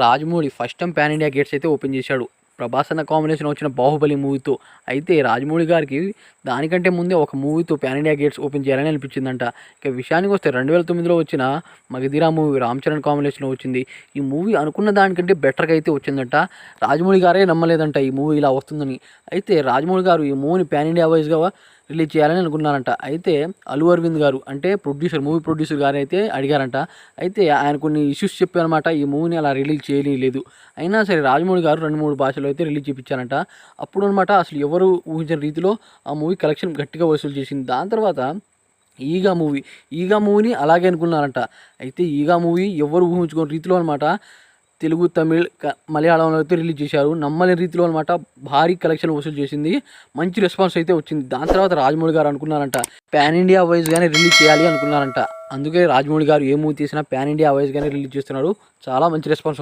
Rajamouli first time pan India gates అయితే open చేశాడు. ప్రభాస్ అన్న కాంబినేషన్ వచ్చిన బాహుబలి మూవీతో. అయితే రాజమౌళి గారికి దానికంటే ముందే ఒక మూవీతో పాన్ ఇండియా గేట్స్ ఓపెన్ చేయాలని అనిపించిందంట. ఇక విషయానికి వస్తే రెండు వేల తొమ్మిదిలో వచ్చిన మగధీరా మూవీ రామ్ చరణ్ కాంబినేషన్లో వచ్చింది. ఈ మూవీ అనుకున్న దానికంటే బెటర్గా అయితే వచ్చిందంట. రాజమౌళి గారే నమ్మలేదంట ఈ మూవీ ఇలా వస్తుందని. అయితే రాజమౌళి గారు ఈ మూవీని పాన్ ఇండియా వైజ్గా రిలీజ్ చేయాలని అనుకున్నారంట. అయితే అల్లు అరవింద్ గారు అంటే ప్రొడ్యూసర్ మూవీ ప్రొడ్యూసర్ గారు అయితే అడిగారంట. అయితే ఆయన కొన్ని ఇష్యూస్ చెప్పారనమాట ఈ మూవీని అలా రిలీజ్ చేయలేదు అయినా సరే రాజమౌళి గారు రెండు మూడు భాషలో అయితే రిలీజ్ చేయించారంట అప్పుడు అనమాట అసలు ఎవరు ఊహించిన రీతిలో ఆ మూవీ కలెక్షన్ గట్టిగా వసూలు చేసింది. దాని తర్వాత ఈగా మూవీ ఈగా మూవీని అలాగే అనుకున్నారంట. అయితే ఈగా మూవీ ఎవరు ఊహించుకోని రీతిలో అనమాట తెలుగు తమిళ్ మలయాళంలో అయితే రిలీజ్ చేశారు. నమ్మలేని రీతిలో అనమాట భారీ కలెక్షన్ వసూలు చేసింది. మంచి రెస్పాన్స్ అయితే వచ్చింది. దాని తర్వాత రాజమౌళి గారు అనుకున్నారంట. పాన్ ఇండియా వైజ్గానే రిలీజ్ చేయాలి అనుకున్నారంట. అందుకే రాజమౌళి గారు ఏ మూవీ తీసినా పాన్ ఇండియా వైజ్గానే రిలీజ్ చేస్తున్నారు. చాలా మంచి రెస్పాన్స్